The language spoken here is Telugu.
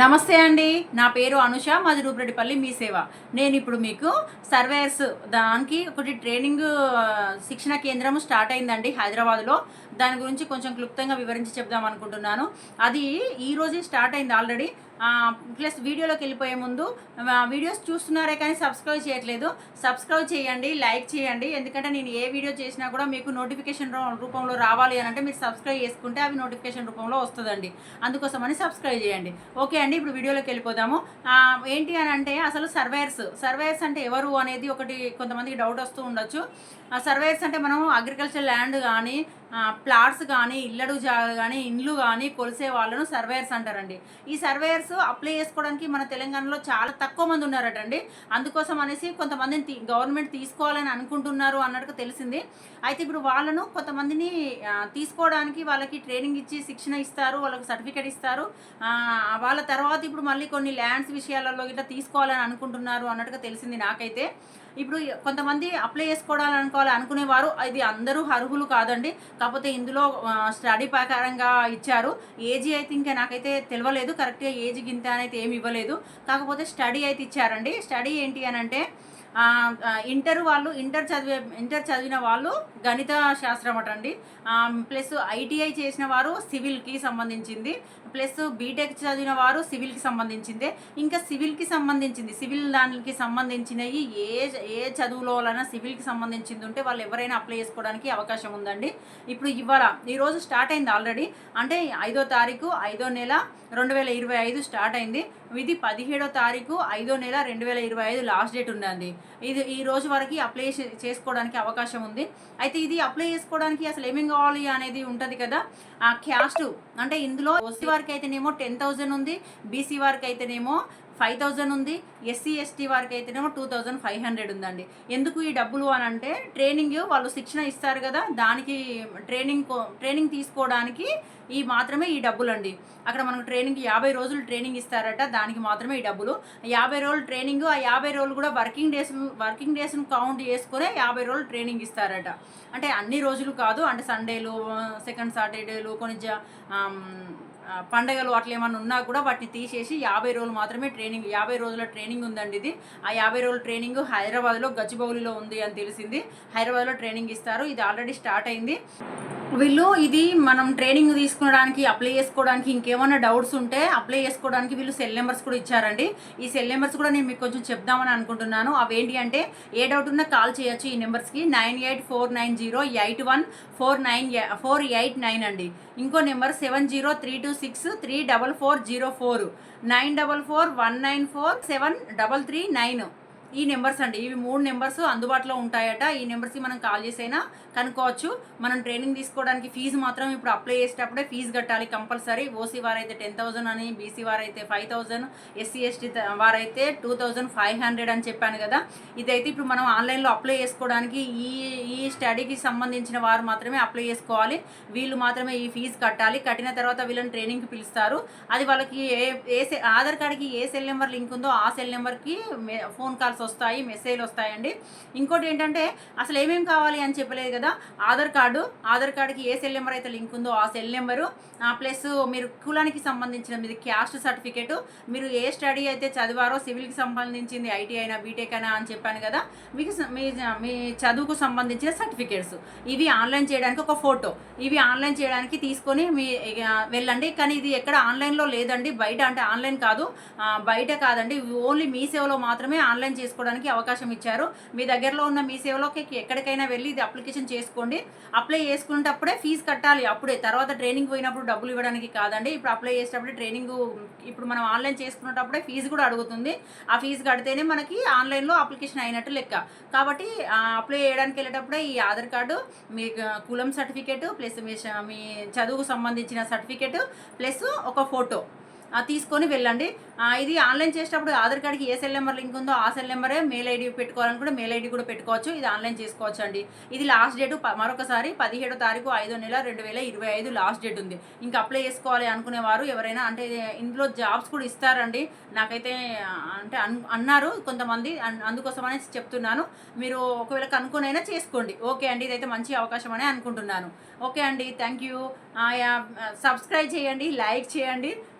నమస్తే అండి. నా పేరు అనుష మాది రూపరెడ్డిపల్లి మీ సేవ. నేను ఇప్పుడు మీకు సర్వేయర్స్ దానికి ఒకటి ట్రైనింగ్ శిక్షణ కేంద్రం స్టార్ట్ అయిందండి హైదరాబాద్లో. దాని గురించి కొంచెం క్లుప్తంగా వివరించి చెప్దాం అనుకుంటున్నాను. అది ఈరోజే స్టార్ట్ అయింది ఆల్రెడీ. ప్లస్ వీడియోలోకి వెళ్ళిపోయే ముందు వీడియోస్ చూస్తున్నారే కానీ సబ్స్క్రైబ్ చేయట్లేదు. సబ్స్క్రైబ్ చేయండి లైక్ చేయండి. ఎందుకంటే నేను ఏ వీడియో చేసినా కూడా మీకు నోటిఫికేషన్ రూపంలో రావాలి అని అంటే మీరు సబ్స్క్రైబ్ చేసుకుంటే అవి నోటిఫికేషన్ రూపంలో వస్తుందండి. అందుకోసమని సబ్స్క్రైబ్ చేయండి. ఓకే అండి ఇప్పుడు వీడియోలోకి వెళ్ళిపోదాము. ఏంటి అని అంటే అసలు సర్వేయర్స్ సర్వేయర్స్ అంటే ఎవరు అనేది ఒకటి కొంతమందికి డౌట్ వస్తూ ఉండొచ్చు. ఆ సర్వేయర్స్ అంటే మనం అగ్రికల్చర్ ల్యాండ్ కానీ ప్లాట్స్ కానీ ఇల్లడు జాగా కానీ ఇండ్లు కానీ కొలిసే వాళ్ళను సర్వేయర్స్ అంటారండి. ఈ సర్వేయర్స్ అప్లై చేసుకోవడానికి మన తెలంగాణలో చాలా తక్కువ మంది ఉన్నారటండి. అందుకోసం అనేసి కొంతమందిని గవర్నమెంట్ తీసుకోవాలని అనుకుంటున్నారు అన్నట్టు తెలిసింది. అయితే ఇప్పుడు వాళ్ళను కొంతమందిని తీసుకోవడానికి వాళ్ళకి ట్రైనింగ్ ఇచ్చి శిక్షణ ఇస్తారు వాళ్ళకి సర్టిఫికేట్ ఇస్తారు. వాళ్ళ తర్వాత ఇప్పుడు మళ్ళీ కొన్ని ల్యాండ్స్ విషయాలలో ఇట్లా తీసుకోవాలని అనుకుంటున్నారు అన్నట్టుగా తెలిసింది నాకైతే. ఇప్పుడు కొంతమంది అప్లై చేసుకోవాలని అనుకోవాలి అనుకునేవారు ఇది అందరూ అర్హులు కాదండి. కాకపోతే ఇందులో స్టడీ ప్రకారంగా ఇచ్చారు. ఏజీ అయితే ఇంకా నాకైతే తెలియలేదు కరెక్ట్గా ఏజ్ గింత అనేది ఏమి ఇవ్వలేదు. కాకపోతే స్టడీ అయితే ఇచ్చారండి. స్టడీ ఏంటి అని అంటే ఇంటర్ వాళ్ళు ఇంటర్ చదివే ఇంటర్ చదివిన వాళ్ళు గణిత శాస్త్రం అటండి. ప్లస్ ఐటీఐ చేసిన వారు సివిల్కి సంబంధించింది. ప్లస్ బీటెక్ చదివిన వారు సివిల్కి సంబంధించిందే. ఇంకా సివిల్కి సంబంధించింది సివిల్ దానికి సంబంధించినవి ఏ ఏ చదువులో వలన సివిల్కి సంబంధించింది ఉంటే వాళ్ళు ఎవరైనా అప్లై చేసుకోవడానికి అవకాశం ఉందండి. ఇప్పుడు ఇవాళ ఈరోజు స్టార్ట్ అయింది ఆల్రెడీ. అంటే ఐదో తారీఖు ఐదో నెల రెండు వేల ఇరవై ఐదు స్టార్ట్ అయింది. ఇది పదిహేడో తారీఖు ఐదో నెల రెండు వేల ఇరవై ఐదు లాస్ట్ డేట్ ఉందండి. ఇది ఈ రోజు వరకు అప్లై చే- చేసుకోవడానికి అవకాశం ఉంది. అయితే ఇది అప్లై చేసుకోవడానికి అసలు ఏమేమి కావాలి అనేది ఉంటుంది కదా. ఆ క్యాస్ట్ అంటే ఇందులో ఓసీ వారికి అయితేనేమో టెన్ థౌజండ్ ఉంది. బీసీ వారికి అయితేనేమో ఫైవ్ థౌజండ్ ఉంది. ఎస్సీ ఎస్టీ వారికి అయితేనేమో టూ థౌజండ్ ఫైవ్ హండ్రెడ్ ఉందండి. ఎందుకు ఈ డబ్బులు అని అంటే ట్రైనింగ్ వాళ్ళు శిక్షణ ఇస్తారు కదా దానికి ట్రైనింగ్ కో- ట్రైనింగ్ తీసుకోవడానికి ఈ మాత్రమే ఈ డబ్బులు అండి అక్కడ మనకు ట్రైనింగ్ యాభై రోజులు ట్రైనింగ్ ఇస్తారట దానికి మాత్రమే ఈ డబ్బులు. యాభై రోజులు ట్రైనింగ్ ఆ యాభై రోజులు కూడా వర్కింగ్ డేస్ వర్కింగ్ డేస్ను కౌంట్ చేసుకునే యాభై రోజులు ట్రైనింగ్ ఇస్తారట. అంటే అన్ని రోజులు కాదు అంటే సండేలు సెకండ్ సాటర్డేలు కొన్ని జా పండగలు అట్లా ఏమైనా ఉన్నా కూడా వాటిని తీసేసి యాభై రోజులు మాత్రమే ట్రైనింగ్ యాభై రోజుల ట్రైనింగ్ ఉందండి ఇది. ఆ యాభై రోజుల ట్రైనింగ్ హైదరాబాద్లో గచ్చిబౌలిలో ఉంది అని తెలిసింది. హైదరాబాద్లో ట్రైనింగ్ ఇస్తారు. ఇది ఆల్రెడీ స్టార్ట్ అయింది. వీళ్ళు ఇది మనం ట్రైనింగ్ తీసుకోవడానికి అప్లై చేసుకోవడానికి ఇంకేమైనా డౌట్స్ ఉంటే అప్లై చేసుకోవడానికి వీళ్ళు సెల్ నెంబర్స్ కూడా ఇచ్చారండి. ఈ సెల్ నెంబర్స్ కూడా నేను మీకు కొంచెం చెప్దామని అనుకుంటున్నాను. అవేంటి అంటే ఏ డౌట్ ఉన్నా కాల్ చేయొచ్చు ఈ నెంబర్స్కి nine eight four nine zero eight one four nine four eight nine అండి. ఇంకో number seven zero three two six three double four zero four nine double four one nine four seven double three nine. ఈ నెంబర్స్ అండి. ఇవి మూడు నెంబర్స్ అందుబాటులో ఉంటాయట. ఈ నెంబర్స్కి మనం కాల్ చేసైనా కనుక్కోవచ్చు. మనం ట్రైనింగ్ తీసుకోవడానికి ఫీజు మాత్రం ఇప్పుడు అప్లై చేసేటప్పుడే ఫీజు కట్టాలి కంపల్సరీ. ఓసీ వారైతే టెన్ థౌసండ్ అని బీసీ వారైతే ఫైవ్ థౌసండ్ ఎస్సీ ఎస్టీ వారైతే టూ థౌసండ్ ఫైవ్ హండ్రెడ్ అని చెప్పాను కదా. ఇదైతే ఇప్పుడు మనం ఆన్లైన్లో అప్లై చేసుకోవడానికి ఈ ఈ స్టడీకి సంబంధించిన వారు మాత్రమే అప్లై చేసుకోవాలి. వీళ్ళు మాత్రమే ఈ ఫీజు కట్టాలి. కట్టిన తర్వాత వీళ్ళని ట్రైనింగ్కి పిలుస్తారు. అది వాళ్ళకి ఏ ఏ ఆధార్ కార్డ్కి ఏ సెల్ నెంబర్ లింక్ ఉందో ఆ సెల్ నెంబర్కి ఫోన్ కాల్స్ వస్తాయి మెసేజ్లు వస్తాయండి. ఇంకోటి ఏంటంటే అసలు ఏమేమి కావాలి అని చెప్పలేదు కదా ఆధార్ కార్డు. ఆధార్ కార్డుకి ఏ సెల్ నెంబర్ అయితే లింక్ ఉందో ఆ సెల్ నెంబరు. ప్లస్ మీరు కులానికి సంబంధించిన మీది క్యాస్ట్ సర్టిఫికేట్. మీరు ఏ స్టడీ అయితే చదివారో సివిల్కి సంబంధించింది ఐటీ అయినా బీటెక్ అయినా అని చెప్పాను కదా మీకు మీ మీ చదువుకు సంబంధించిన సర్టిఫికేట్స్. ఇవి ఆన్లైన్ చేయడానికి ఒక ఫోటో. ఇవి ఆన్లైన్ చేయడానికి తీసుకొని మీ వెళ్ళండి. కానీ ఇది ఎక్కడ ఆన్లైన్లో లేదండి. బయట అంటే ఆన్లైన్ కాదు. బయట కాదండి. ఓన్లీ మీ సేవలో మాత్రమే ఆన్లైన్ చేసుకోవడానికి అవకాశం ఇచ్చారు. మీ దగ్గరలో ఉన్న మీ సేవలోకి ఎక్కడికైనా వెళ్ళి ఇది అప్లికేషన్ చేసుకోండి. అప్లై చేసుకునేటప్పుడే ఫీజు కట్టాలి అప్పుడే. తర్వాత ట్రైనింగ్ పోయినప్పుడు డబ్బులు ఇవ్వడానికి కాదండి. ఇప్పుడు అప్లై చేసేటప్పుడు ట్రైనింగ్ ఇప్పుడు మనం ఆన్లైన్ చేసుకునేటప్పుడే ఫీజు కూడా అడుగుతుంది. ఆ ఫీజు కడితేనే మనకి ఆన్లైన్లో అప్లికేషన్ అయినట్టు లెక్క. కాబట్టి అప్లై చేయడానికి వెళ్ళేటప్పుడే ఈ ఆధార్ కార్డు మీ కులం సర్టిఫికేట్ ప్లస్ మీ మీ చదువుకు సంబంధించిన సర్టిఫికేట్ ప్లస్ ఒక ఫోటో. తీసుకొని వెళ్ళండి. ఇది ఆన్లైన్ చేసేటప్పుడు ఆధార్ కార్డ్కి ఏ సెల్ నెంబర్ లింక్ ఉందో ఆ సెల్ నెంబరే మెయిల్ ఐడి పెట్టుకోవాలనుకుంటే మెయిల్ ఐడి కూడా పెట్టుకోవచ్చు. ఇది ఆన్లైన్ చేసుకోవచ్చు అండి ఇది లాస్ట్ డేట్ మరొకసారి పదిహేడో తారీఖు ఐదో నెల రెండు వేల ఇరవై ఐదు లాస్ట్ డేట్ ఉంది. ఇంకా అప్లై చేసుకోవాలి అనుకునేవారు ఎవరైనా అంటే ఇందులో జాబ్స్ కూడా ఇస్తారండి. నాకైతే అంటే అన్ అన్నారు కొంతమంది. అన్- అందుకోసమనే చెప్తున్నాను. మీరు ఒకవేళ కనుక్కునైనా చేసుకోండి. ఓకే అండి ఇదైతే మంచి అవకాశం అని అనుకుంటున్నాను. ఓకే అండి థ్యాంక్ యూ సబ్స్క్రైబ్ చేయండి లైక్ చేయండి.